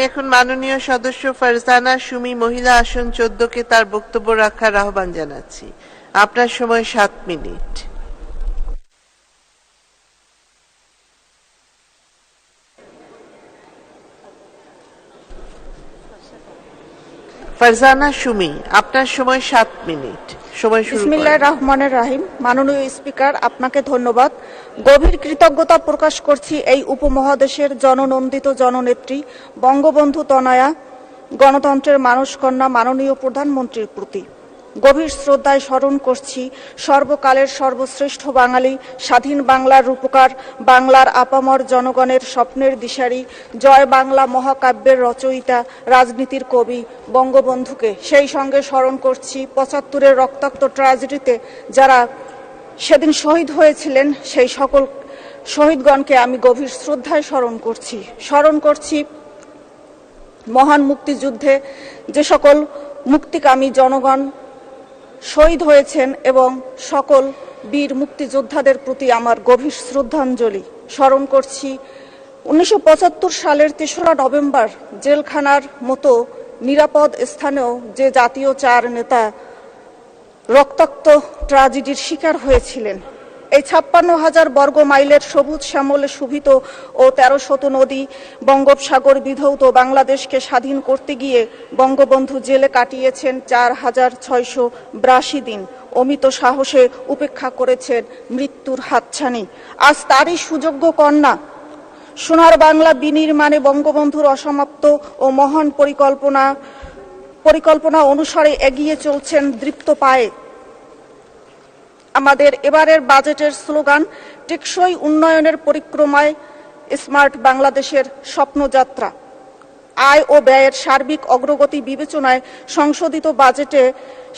আমি এখন মাননীয় সদস্য ফারজানা সুমি মহিলা আসন চোদ্দকে তার বক্তব্য রাখার আহ্বান জানাচ্ছি। আপনার সময় সাত মিনিট। ফারজানা সুমি আপনার সময় সাত মিনিট। সময় বিসমিল্লাহ রহমানের রাহিম। মাননীয় স্পিকার আপনাকে ধন্যবাদ। গভীর কৃতজ্ঞতা প্রকাশ করছি এই উপমহাদেশের জননন্দিত জননেত্রী বঙ্গবন্ধু তনয়া গণতন্ত্রের মানসকন্যা মাননীয় প্রধানমন্ত্রীর প্রতি। গভীর শ্রদ্ধায় স্মরণ করছি সর্বকালের সর্বশ্রেষ্ঠ বাঙালি, স্বাধীন বাংলার রূপকার, বাংলার আপামর জনগণের স্বপ্নের দিশারি, জয় বাংলা মহাকাব্যের রচয়িতা, রাজনীতির কবি বঙ্গবন্ধুকে। সেই সঙ্গে স্মরণ করছি পঁচাত্তরের রক্তাক্ত ট্র্যাজেডিতে যারা সেদিন শহীদ হয়েছিলেন, সেই সকল শহীদগণকে আমি গভীর শ্রদ্ধায় স্মরণ করছি। স্মরণ করছি মহান মুক্তিযুদ্ধে যে সকল মুক্তিকামী জনগণ শহীদ হয়েছেন এবং সকল বীর মুক্তিযোদ্ধাদের প্রতি আমার গভীর শ্রদ্ধাঞ্জলি। স্মরণ করছি, উনিশশো পঁচাত্তর সালের তেসরা নভেম্বর জেলখানার মতো নিরাপদ স্থানেও যে জাতীয় চার নেতা রক্তাক্ত ট্রাজেডির শিকার হয়েছিলেন। এই ছাপ্পান্ন হাজার বর্গ মাইলের সবুজ শ্যামলে শোভিত ও তেরো শত নদী বঙ্গোপসাগর বিধৌত বাংলাদেশকে স্বাধীন করতে গিয়ে বঙ্গবন্ধু জেলে কাটিয়েছেন চার হাজার ছয়শো বিরাশি দিন। অমিত সাহসে উপেক্ষা করেছেন মৃত্যুর হাতছানি। আজ তারই সুযোগ্য কন্যা। সোনার বাংলা বিনির্মাণে বঙ্গবন্ধুর অসমাপ্ত ও মহান পরিকল্পনা পরিকল্পনা অনুসারে এগিয়ে চলছেন দৃপ্ত পায়ে। আমাদের এবারের বাজেটের স্লোগান, টেকসই উন্নয়নের পরিক্রমায় স্মার্ট বাংলাদেশের স্বপ্নযাত্রা। আয় ও ব্যয়ের সার্বিক অগ্রগতি বিবেচনায় সংশোধিত বাজেটে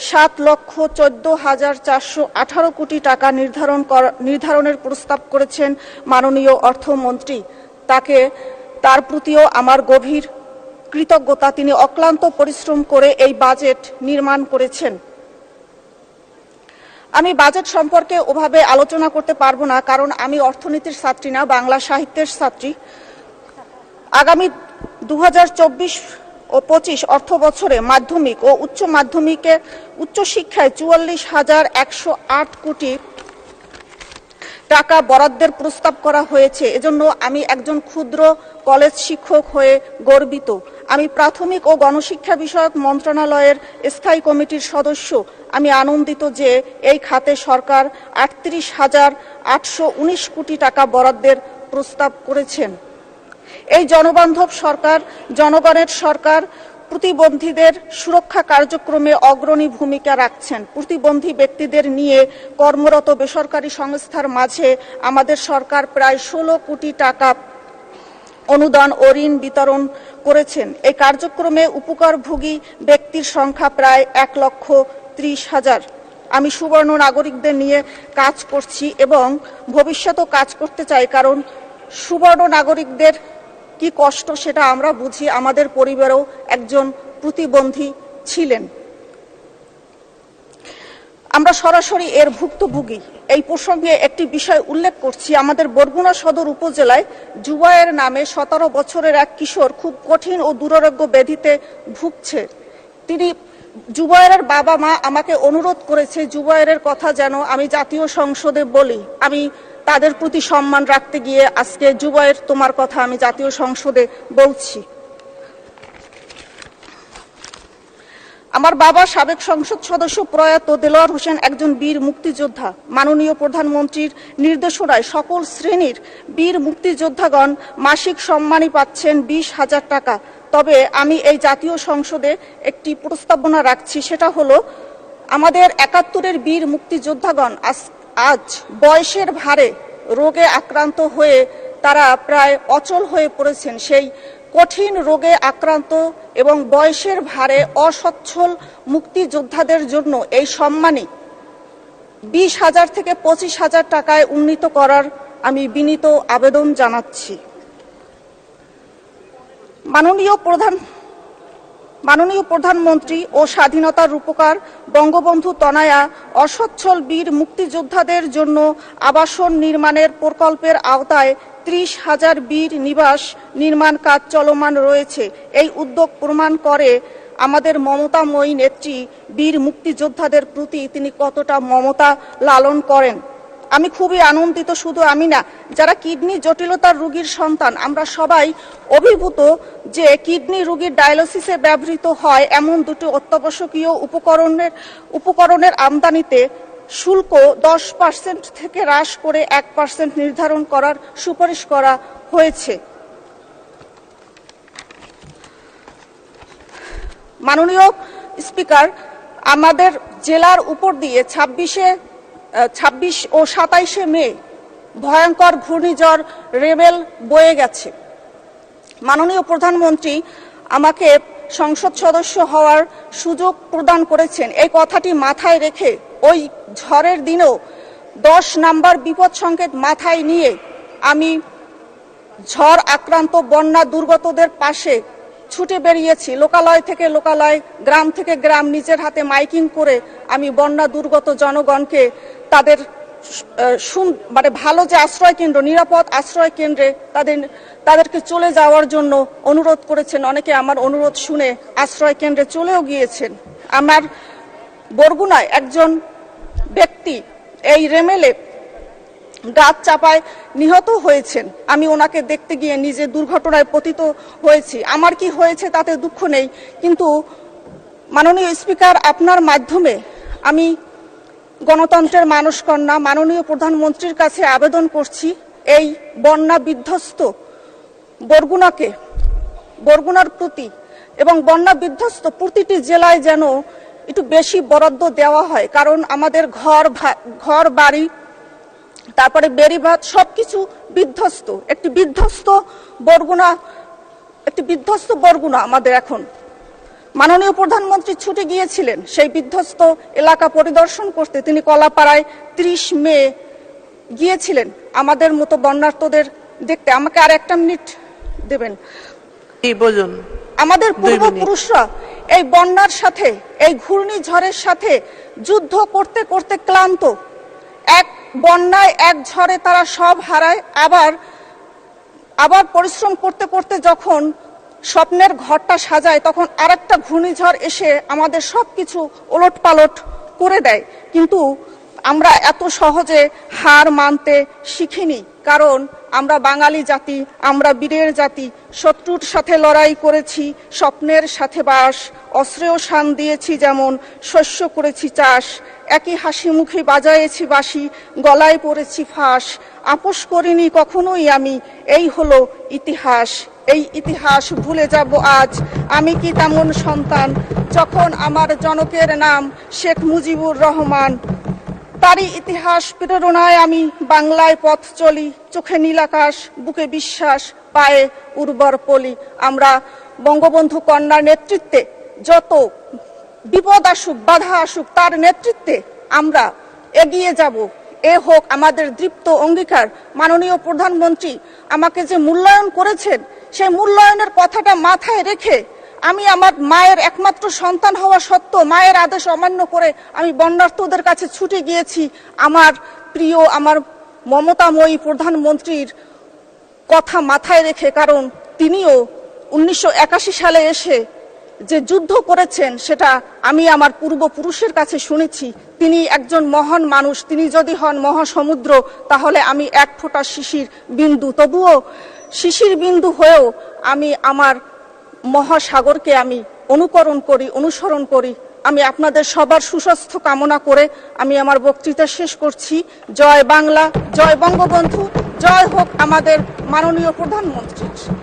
সাত লক্ষ চোদ্দ হাজার চারশো আঠারো কোটি টাকা নির্ধারণ নির্ধারণের প্রস্তাব করেছেন মাননীয় অর্থমন্ত্রী। তাকে, তার প্রতিও আমার গভীর কৃতজ্ঞতা। তিনি অক্লান্ত পরিশ্রম করে এই বাজেট নির্মাণ করেছেন। আমি বাজেট সম্পর্কে ওভাবে আলোচনা করতে পারব না, কারণ আমি অর্থনীতির ছাত্রী না, বাংলা সাহিত্যের ছাত্রী। আগামী দু হাজার চব্বিশ ও পঁচিশ অর্থ বছরে মাধ্যমিক ও উচ্চ মাধ্যমিকে উচ্চশিক্ষায় চুয়াল্লিশ হাজার একশো আট কোটি টাকা বরাদ্দের প্রস্তাব করা হয়েছে। এজন্য আমি একজন ক্ষুদ্র কলেজ শিক্ষক হয়ে গর্বিত। আমি প্রাথমিক ও গণশিক্ষা বিষয়ক মন্ত্রণালয়ের স্থায়ী কমিটির সদস্য। আমি আনন্দিত যে এই খাতে সরকার আটত্রিশ হাজার আটশো উনিশ কোটি টাকা বরাদ্দের প্রস্তাব করেছেন। এই জনবান্ধব সরকার, জনগণের সরকার প্রতিবন্ধীদের সুরক্ষা কার্যক্রমে অগ্রণী ভূমিকা রাখছেন। প্রতিবন্ধী ব্যক্তিদের নিয়ে কর্মরত বেসরকারি সংস্থার মাঝে আমাদের সরকার প্রায় ষোলো কোটি টাকা অনুদান ও ঋণ বিতরণ করেছেন। এই কার্যক্রমে উপকারভোগী ব্যক্তির সংখ্যা প্রায় এক লক্ষ ত্রিশ হাজার। আমি সুবর্ণ নাগরিকদের নিয়ে কাজ করছি এবং ভবিষ্যতেও কাজ করতে চাই, কারণ সুবর্ণ নাগরিকদের কি কষ্ট সেটা আমরা বুঝি। আমাদের পরিবারেও একজন প্রতিবন্ধী ছিলেন। আমরা সরাসরি এর ভুক্তভোগী। এই প্রসঙ্গে একটি বিষয় উল্লেখ করছি। আমাদের বরগুনা সদর উপজেলায় জুবায়ের নামে সতেরো বছরের এক কিশোর খুব কঠিন ও দুরারোগ্য ব্যাধিতে ভুগছে। তিনি জুবায়ের বাবা মা আমাকে অনুরোধ করেছে জুবায়ের কথা যেন আমি জাতীয় সংসদে বলি। আমি তাদের প্রতি সম্মান রাখতে গিয়ে আজকে জুবায়ের তোমার কথা আমি জাতীয় সংসদে বলছি। আমার বাবা সাবেক সংসদ সদস্য প্রয়াত দেলোয়ার হোসেন একজন বীর মুক্তিযোদ্ধা। মাননীয় প্রধানমন্ত্রীর নির্দেশনায় সকল শ্রেণির বীর মুক্তিযোদ্ধাগণ মাসিক সম্মানই পাচ্ছেন বিশ হাজার টাকা। তবে আমি এই জাতীয় সংসদে একটি প্রস্তাবনা রাখছি, সেটা হলো, আমাদের একাত্তরের বীর মুক্তিযোদ্ধাগণ আজ আজ বয়সের ভারে রোগে আক্রান্ত হয়ে তারা প্রায় অচল হয়ে পড়েছেন। সেই কঠিন রোগে আক্রান্ত এবং বয়সের ভারে অসচ্ছল মুক্তিযোদ্ধাদের জন্য এই সম্মানী বিশ হাজার থেকে পঁচিশ হাজার টাকায় উন্নীত করার আমি বিনীত আবেদন জানাচ্ছি। মাননীয় প্রধান মাননীয় প্রধানমন্ত্রী ও স্বাধীনতার রূপকার বঙ্গবন্ধু তনায়া অসচ্ছল বীর মুক্তিযোদ্ধাদের জন্য আবাসন নির্মাণের প্রকল্পের আওতায় ত্রিশ হাজার বীর নিবাস নির্মাণ কাজ চলমান রয়েছে। এই উদ্যোগ প্রমাণ করে আমাদের মমতাময়ী নেত্রী বীর মুক্তিযোদ্ধাদের প্রতি তিনি কতটা মমতা লালন করেন। আমি খুবই আনন্দিত, শুধু আমি না, যারা কিডনি জটিলতার রোগীর সন্তান, আমরা সবাই অভিভূত যে কিডনি রুগীর ডায়ালিসিসে ব্যবহৃত হয় এমন দুটি অত্যাবশ্যকীয় উপকরণের উপকরণের আমদানিতে শুল্ক দশ পার্সেন্ট থেকে হ্রাস করে এক পার্সেন্ট নির্ধারণ করার সুপারিশ করা হয়েছে। মাননীয় স্পিকার, আমাদের জেলার উপর দিয়ে ছাব্বিশে ছাব্বিশ ও সাতাইশে মে ভয়ঙ্কর ঘূর্ণিঝড় রেবেল বয়ে গেছে। মাননীয় প্রধানমন্ত্রী আমাকে সংসদ সদস্য হওয়ার সুযোগ প্রদান করেছেন। এই কথাটি মাথায় রেখে ওই ঝড়ের দিনেও দশ নাম্বার বিপদ সংকেত মাথায় নিয়ে আমি ঝড় আক্রান্ত বন্যা দুর্গতদের পাশে ছুটে বেরিয়েছি। লোকালয় থেকে লোকালয়, গ্রাম থেকে গ্রাম নিজের হাতে মাইকিং করে আমি বন্যা দুর্গত জনগণকে তাদের মানে ভালো যে আশ্রয় কেন্দ্র, নিরাপদ আশ্রয় কেন্দ্রে তাদের, তাদেরকে চলে যাওয়ার জন্য অনুরোধ করেছেন। অনেকে আমার অনুরোধ শুনে আশ্রয় কেন্দ্রে চলেও গিয়েছেন। আমার বরগুনায় একজন ব্যক্তি এই রেমেলে গাছ চাপায় নিহত হয়েছেন। আমি ওনাকে দেখতে গিয়ে নিজে দুর্ঘটনায় পতিত হয়েছি। আমার কি হয়েছে তাতে দুঃখ নেই, কিন্তু মাননীয় স্পিকার, আপনার মাধ্যমে আমি গণতন্ত্রের মানুষ কন্যা মাননীয় প্রধানমন্ত্রীর কাছে আবেদন করছি, এই বন্যা বিধ্বস্ত বরগুনাকে, বরগুনার প্রতি এবং বন্যা বিধ্বস্ত প্রতিটি জেলায় যেন একটু বেশি বরাদ্দ দেওয়া হয়, কারণ আমাদের ঘর ঘর বাড়ি তারপরে বেড়িবাঁধ সবকিছু বিধ্বস্ত একটি বিধ্বস্ত বরগুনা একটি বিধ্বস্ত বরগুনা আমাদের এখন। মাননীয় প্রধানমন্ত্রী ছুটে গিয়েছিলেন সেই বিধ্বস্ত এলাকা পরিদর্শন করতে। তিনি কলাপাড়ায় ত্রিশ মে গিয়েছিলেন আমাদের মতো বন্যার্তদের দেখতে। আমাকে আর একটা মিনিট দেবেন। বলুন। আমাদের পূর্বপুরুষরা এই বন্যার সাথে এই ঘূর্ণিঝড়ের সাথে যুদ্ধ করতে করতে ক্লান্ত। বন্যায় এক ঝড়ে তারা সব হারায়। আবার আবার পরিশ্রম করতে করতে যখন স্বপ্নের ঘরটা সাজায়, তখন আরেকটা ঘূর্ণিঝড় এসে আমাদের সব কিছু ওলট পালট করে দেয়। কিন্তু আমরা এত সহজে হার মানতে শিখিনি, কারণ আমরা বাঙালি জাতি, আমরা বীরের জাতি, শত্রুর সাথে লড়াই করেছি, স্বপ্নের সাথে বাস অস্ত্রেও শান দিয়েছি যেমন, শস্য করেছি চাষ, একই হাসি মুখে বাজায়েছি বাসি গলায় পড়েছি ফাঁস, আপোষ করিনি কখনোই আমি, এই হলো ইতিহাস, এই ইতিহাস ভুলে যাব আজ, আমি কি তেমন সন্তান, যখন আমার জনকের নাম শেখ মুজিবুর রহমান, তারই ইতিহাস প্রেরণায় আমি বাংলায় পথ চলি, চোখে নীলাকাশ বুকে বিশ্বাস, পায়ে উর্বর পলি, আমরা বঙ্গবন্ধু কন্যার নেতৃত্বে যত বিপদ আসুক, বাধা আসুক, তার নেতৃত্বে আমরা এগিয়ে যাব। এ হোক আমাদের দৃপ্ত অঙ্গীকার। মাননীয় প্রধানমন্ত্রী আমাকে যে মূল্যায়ন করেছেন, সেই মূল্যায়নের কথাটা মাথায় রেখে আমি আমার মায়ের একমাত্র সন্তান হওয়া সত্ত্বেও মায়ের আদেশ অমান্য করে আমি বন্যার্থদের কাছে ছুটে গিয়েছি। আমার প্রিয়, আমার মমতাময়ী প্রধানমন্ত্রীর কথা মাথায় রেখে, কারণ তিনিও উনিশশো একাশি সালে এসে যে যুদ্ধ করেছেন, সেটা আমি আমার পূর্বপুরুষের কাছে শুনেছি। তিনি একজন মহান মানুষ। তিনি যদি হন মহাসমুদ্র, তাহলে আমি এক ফোঁটা শিশির বিন্দু। তবুও শিশির বিন্দু হয়েও আমি আমার মহাসাগরকে আমি অনুকরণ করি, অনুসরণ করি। আমি আপনাদের সবার সুস্বাস্থ্য কামনা করে আমি আমার বক্তৃতা শেষ করছি। জয় বাংলা, জয় বঙ্গবন্ধু, জয় হোক আমাদের মাননীয় প্রধানমন্ত্রীর